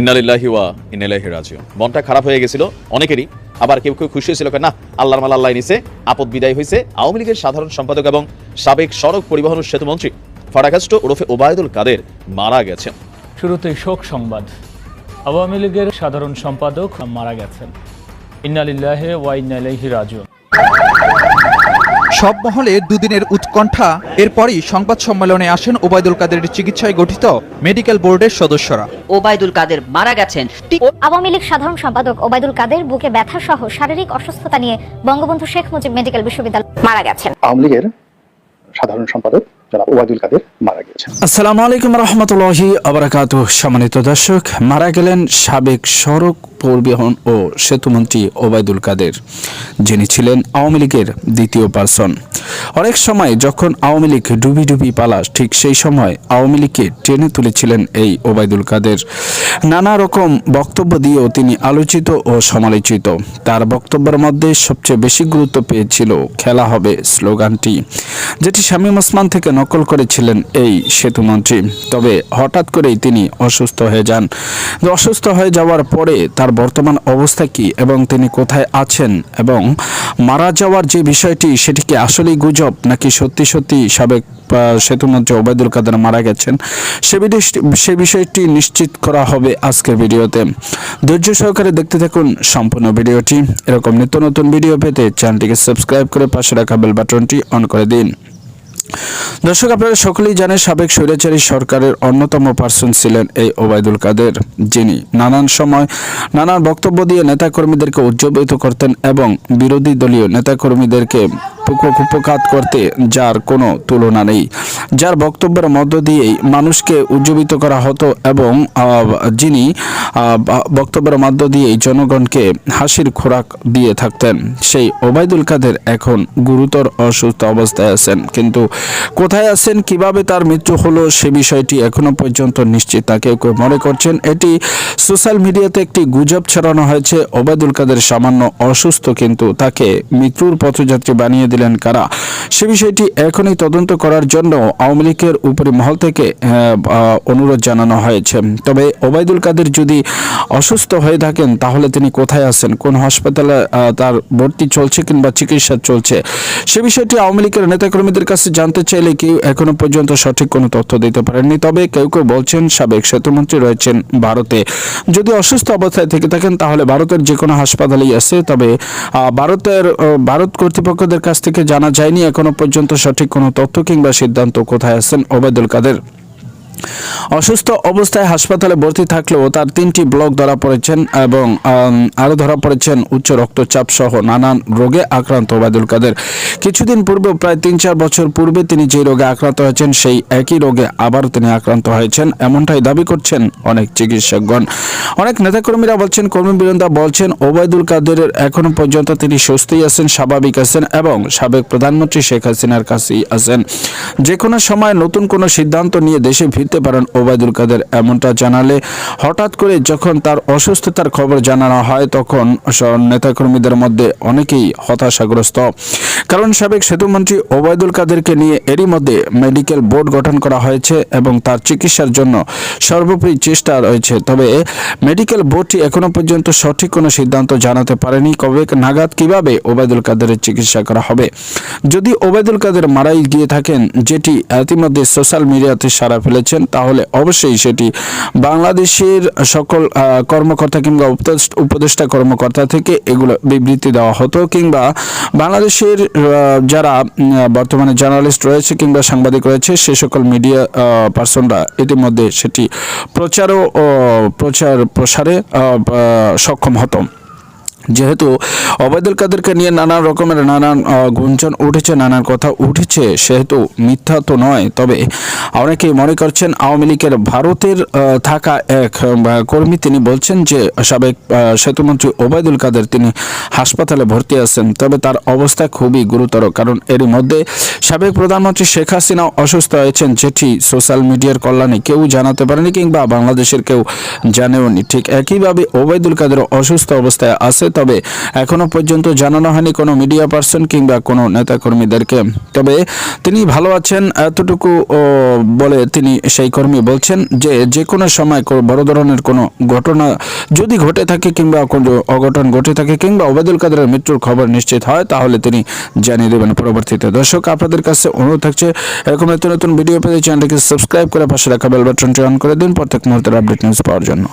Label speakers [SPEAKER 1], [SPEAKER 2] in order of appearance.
[SPEAKER 1] ইন্নালিল্লাহি ওয়া রাজিউন। মনটা খারাপ হয়ে গেছিল অনেকেরই, আবার কেউ কেউ খুশি হয়েছিল না, আল্লাহর মাল আল্লাহ নিছে, আপদ বিদায় হয়েছে। আওয়ামী লীগের সাধারণ সম্পাদক এবং সাবেক সড়ক পরিবহন ও সেতুমন্ত্রী ফারাকাস্ট ওরফে ওবায়দুল কাদের মারা গেছেন।
[SPEAKER 2] শুরুতেই শোক সংবাদ। আওয়ামী লীগের সাধারণ সম্পাদক মারা গেছেন। ইন্নালিল্লাহে ওয়া ইন্নাইলাইহি রাজিউন।
[SPEAKER 3] সব মহলে দুদিনের উৎকণ্ঠা। এরপরই সংবাদ সম্মেলনে আসেন ওবায়দুল কাদের চিকিৎসায় গঠিত মেডিকেল বোর্ডের সদস্যরা।
[SPEAKER 4] ওবায়দুল কাদের মারা গেছেন।
[SPEAKER 5] আওয়ামী লীগ সাধারণ সম্পাদক ওবায়দুল কাদের বুকে ব্যথা সহ শারীরিক অসুস্থতা নিয়ে বঙ্গবন্ধু শেখ মুজিব মেডিকেল বিশ্ববিদ্যালয় মারা গেছেন।
[SPEAKER 6] আওয়ামী লীগের সাধারণ সম্পাদক জনাব ওবায়দুল কাদের মারা গিয়েছেন
[SPEAKER 7] আসসালামু আলাইকুম রহমতুল্লাহি আবরাকাত সম্মানিত দর্শক মারা গেলেন সাবেক সড়ক পরিবহন ও সেতুমন্ত্রী ওবায়দুল কাদের, যিনি ছিলেন আওয়ামী লীগের দ্বিতীয় পার্সন অনেক সময় যখন আওয়ামী লীগ ডুবি ডুবি পালাস, ঠিক সেই সময় আওয়ামী লীগকে টেনে তুলেছিলেন এই ওবায়দুল কাদের। নানা রকম বক্তব্য দিয়েও তিনি আলোচিত ও সমালোচিত। তার বক্তব্যের মধ্যে সবচেয়ে বেশি গুরুত্ব পেয়েছিল খেলা হবে স্লোগানটি, যেটি শামীম ওসমান থেকে নকল করেছিলেন এই সেতুমন্ত্রী। তবে হঠাৎ করেই তিনি অসুস্থ হয়ে যান। অসুস্থ হয়ে যাওয়ার পরে তার বর্তমান অবস্থা কি এবং তিনি কোথায় আছেন এবং মারা যাওয়ার যে বিষয়টি, সেটি কি আসলেই গুজব নাকি সত্যি সত্যি সাবেক সেতুমন্ত্রী ওবায়দুল কাদের মারা গেছেন? সে সে বিষয়টি নিশ্চিত করা হবে আজকের ভিডিওতে। ধৈর্য সহকারে দেখতে থাকুন সম্পূর্ণ ভিডিওটি। এরকম নিত্য নতুন ভিডিও পেতে চ্যানেলটিকে সাবস্ক্রাইব করে পাশে রাখা বেল বাটনটি অন করে দিন। দর্শক, আপনারা সকলেই জানেন সাবেক স্বৈরাচারী সরকারের অন্যতম পার্সন ছিলেন এই ওবায়দুল কাদের, যিনি নানান সময় নানান বক্তব্য দিয়ে নেতাকর্মীদেরকে উজ্জীবিত করতেন এবং বিরোধী দলীয় নেতাকর্মীদেরকে কুপকাত করতে যার কোনো তুলনা নেই। যার বক্তব্যের মধ্য দিয়েই মানুষকে উজ্জীবিত করা হতো এবং যিনি বক্তব্যের মধ্য দিয়েই জনগণকে হাসির খোরাক দিয়ে থাকতেন, সেই ওবায়দুল কাদের এখন গুরুতর অসুস্থ অবস্থায় আছেন। কিন্তু কোথায় আছেন, কীভাবে তার মৃত্যু হলো, সে বিষয়টি এখনও পর্যন্ত নিশ্চিত না। কেউ কেউ মনে করছেন, এটি সোশ্যাল মিডিয়াতে একটি গুজব ছড়ানো হয়েছে। ওবায়দুল কাদের সামান্য অসুস্থ, কিন্তু তাকে মৃত্যুর পথযাত্রী বানিয়ে দিলেন কারা? সে বিষয়টি এখনই তদন্ত করার জন্য আওয়ামী লীগের উপরি মহল থেকে অনুরোধ জানানো হয়েছে। তবে ওবায়দুল কাদের যদি অসুস্থ হয়ে থাকেন, তাহলে তিনি কোথায় আছেন? কোন হাসপাতালে তার ভর্তি চলছে কিংবা চিকিৎসা চলছে? সে বিষয়টি আওয়ামী লীগের নেতাকর্মীদের কাছে জানতে চাইলে কেউ এখনও পর্যন্ত সঠিক কোনো তথ্য দিতে পারেননি। তবে কেউ কেউ বলছেন, সাবেক সেতুমন্ত্রী রয়েছেন ভারতে। যদি অসুস্থ অবস্থায় থেকে থাকেন, তাহলে ভারতের যে কোনো হাসপাতালেই আছে। তবে ভারতের ভারত কর্তৃপক্ষদের কাছ থেকে জানা যায়নি এখনও পর্যন্ত সঠিক কোনো তথ্য কিংবা সিদ্ধান্ত কোথায় আছেন ওবায়দুল কাদের। অসুস্থ অবস্থায় হাসপাতালে ভর্তি থাকলেও তার তিনটি ব্লক ধরা পড়েছেন এবং আরও ধরা পড়েছেন উচ্চ রক্তচাপ সহ নানান রোগে আক্রান্ত ওবায়দুল কাদের। কিছুদিন পূর্বে, প্রায় তিন চার বছর পূর্বে তিনি যে রোগে আক্রান্ত হয়েছেন, সেই একই রোগে আবারও তিনি আক্রান্ত হয়েছেন। এমনটাই দাবি করছেন অনেক চিকিৎসকগণ। অনেক নেতাকর্মীরা বলছেন, কর্মীবৃন্দা বলছেন, ওবায়দুল কাদেরের এখনও পর্যন্ত তিনি সুস্থই আছেন, স্বাভাবিক আছেন এবং সাবেক প্রধানমন্ত্রী শেখ হাসিনার কাছেই আছেন। যে কোনো সময় নতুন কোনো সিদ্ধান্ত নিয়ে দেশে ফিরতে পারেন ওবায়দুল কাদের এমনটা জানালে হঠাৎ করে যখন তার অসুস্থতার খবর জানানো হয় তখন নেতাকর্মীদের মধ্যে অনেকেই হতাশাগ্রস্ত। কারণ সাবেক সেতুমন্ত্রী ওবায়দুল কাদেরকে নিয়ে এরই মধ্যে মেডিকেল বোর্ড গঠন করা হয়েছে এবং তার চিকিৎসার জন্য সর্বোপরি চেষ্টা রয়েছে। তবে মেডিকেল বোর্ডটি এখনও পর্যন্ত সঠিক কোনো সিদ্ধান্ত জানাতে পারেনি। কবে নাগাদ কীভাবে ওবায়দুল কাদেরের চিকিৎসা করা হবে? যদি ওবায়দুল কাদের মারাই গিয়ে থাকেন, যেটি ইতিমধ্যে সোশ্যাল মিডিয়াতে সারা ফেলেছেন তাহলে অবশ্যই সেটি বাংলাদেশের সকল কর্মকর্তা কিংবা উপদেষ্টা কর্মকর্তা থেকে এগুলো বিবৃতি দেওয়া হতো কিংবা বাংলাদেশের যারা বর্তমানে জার্নালিস্ট রয়েছে কিংবা সাংবাদিক রয়েছে, সে সকল মিডিয়া পার্সনরা ইতিমধ্যে সেটি প্রচারও প্রচার প্রসারে সক্ষম হতো। যেহেতু অবায়দুল কাদেরকে নিয়ে নানান রকমের নানান গুঞ্জন উঠেছে, নানান কথা উঠেছে, সেহেতু মিথ্যা তো নয়। তবে অনেকেই মনে করছেন আওয়ামী লীগের ভারতের থাকা এক কর্মী তিনি বলছেন যে সাবেক সেতুমন্ত্রী ওবায়দুল কাদের তিনি হাসপাতালে ভর্তি আছেন। তবে তার অবস্থা খুবই গুরুতর, কারণ এরই মধ্যে সাবেক প্রধানমন্ত্রী শেখ হাসিনা অসুস্থ হয়েছেন। যেটি সোশ্যাল মিডিয়ার কল্যাণে কেউ জানাতে পারেনি কিংবা বাংলাদেশের কেউ জানেওনি। ঠিক একইভাবে ওবায়দুল কাদেরও অসুস্থ অবস্থায় আছে। তবে এখনও পর্যন্ত জানানো হয়নি কোনো মিডিয়া পার্সন কিংবা কোনো নেতাকর্মীদেরকে। তবে তিনি ভালো আছেন এতটুকু বলে তিনি সেই কর্মী বলছেন যে যে কোনো সময় বড় ধরনের কোনো ঘটনা যদি ঘটে থাকে কিংবা কোনো অঘটন ঘটে থাকে কিংবা ওবায়দুল কাদের মৃত্যুর খবর নিশ্চিত হয়, তাহলে তিনি জানিয়ে দেবেন পরবর্তীতে। দর্শক, আপনাদের কাছে অনুরোধ থাকছে, এরকম নতুন নতুন ভিডিও পেতে চ্যানেলটিকে সাবস্ক্রাইব করে পাশে রাখা বেল বাটনটি অন করে দিন প্রত্যেক মুহূর্তের আপডেট নিউজ পাওয়ার জন্য।